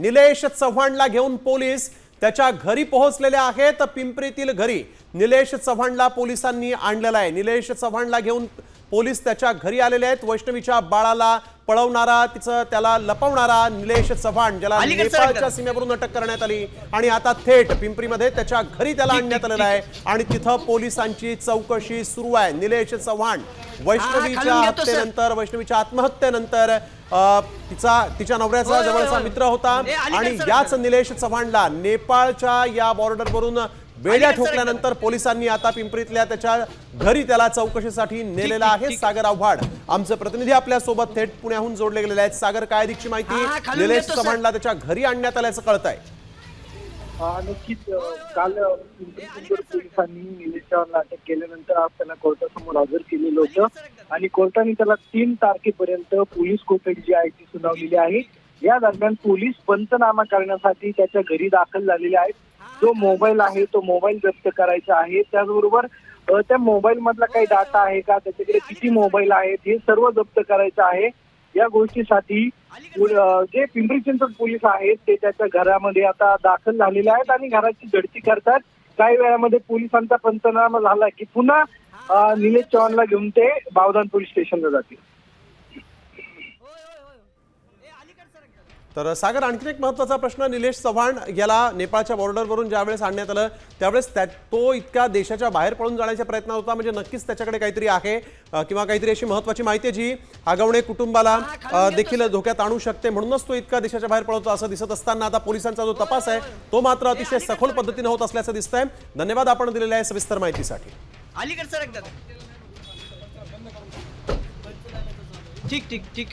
निलेश चव्हाणला घेऊन पोलीस त्याच्या घरी पोहोचलेले आहेत. पिंपरीतील घरी निलेश चव्हाणला पोलिसांनी आणलेला आहे. निलेश चव्हाणला घेऊन पोलीस त्याच्या घरी आलेले आहेत वैष्णवीच्या बाळाला पळवणारा तिचं त्याला लपवणारा निलेश चव्हाण ज्याला. नेपाळच्या सीमेवरून अटक करण्यात आली आणि आता थेट पिंपरीमध्ये त्याच्या घरी त्याला आणण्यात आलेलं आहे आणि तिथं पोलिसांची चौकशी सुरू आहे निलेश चव्हाण वैष्णवीच्या. हत्येनंतर वैष्णवीच्या आत्महत्येनंतर तिचा तिच्या नवऱ्याचा जवळचा. मित्र होता आणि याच. निलेश चव्हाणला नेपाळच्या या बॉर्डरवरून बेड्या ठोकल्यानंतर पोलिसांनी आता पिंपरीतल्या त्याच्या घरी त्याला चौकशीसाठी नेलेला आहे. सागर आव्हाड आमचे प्रतिनिधी आपल्यासोबत थेट पुण्याहून जोडले गेलेले आहेत. सागर काय अधिकची माहिती? निलेश. चव्हाणला त्याच्या घरी आणण्यात आल्याचं कळत आहे नक्कीच काल अ, पिंपरी चिंचवड पोलिसांनी निलेश चव्हाणला अटक केल्यानंतर आज त्याला कोर्टासमोर हजर केलेलं होतं. आणि कोर्टाने त्याला तीन तारखेपर्यंत पोलीस कोठडी जी आहे ती सुनावलेली आहे. या दरम्यान पोलीस पंचनामा करण्यासाठी त्याच्या घरी दाखल झालेले आहेत. जो मोबाईल आहे तो मोबाईल जप्त करायचा आहे. त्याचबरोबर त्या मोबाईल मधला काही डाटा आहे का? त्याच्याकडे किती मोबाईल आहेत? हे सर्व जप्त करायचं आहे. या गोष्टीसाठी जे पिंपरी चिंचवड पोलीस आहेत ते त्याच्या घरामध्ये आता दाखल झालेले आहेत आणि घराची झडती करतात. काही वेळामध्ये पोलिसांचा पंचनामा झाला की पुन्हा निलेश चव्हाणला घेऊन ते बावधान पोलीस स्टेशनला जातील. तर सागर आणखीन एक महत्त्वाचा प्रश्न. निलेश चव्हाण याला नेपाळच्या बॉर्डरवरून ज्यावेळेस आणण्यात आलं त्यावेळेस त्या तो इतक्या देशाच्या बाहेर पळून जाण्याच्या प्रयत्नात होता. म्हणजे नक्कीच त्याच्याकडे काहीतरी आहे किंवा काहीतरी अशी महत्वाची माहिती आहे जी आगवणे कुटुंबाला अ, देखील धोक्यात आणू शकते. म्हणूनच तो इतका देशाच्या बाहेर पळवतो असं दिसत असताना आता पोलिसांचा जो तपास आहे तो मात्र अतिशय सखोल पद्धतीने होत असल्याचं दिसतंय. धन्यवाद आपण दिलेल्या आहे सविस्तर माहितीसाठी. अलीकडे ठीक ठीक ठीक.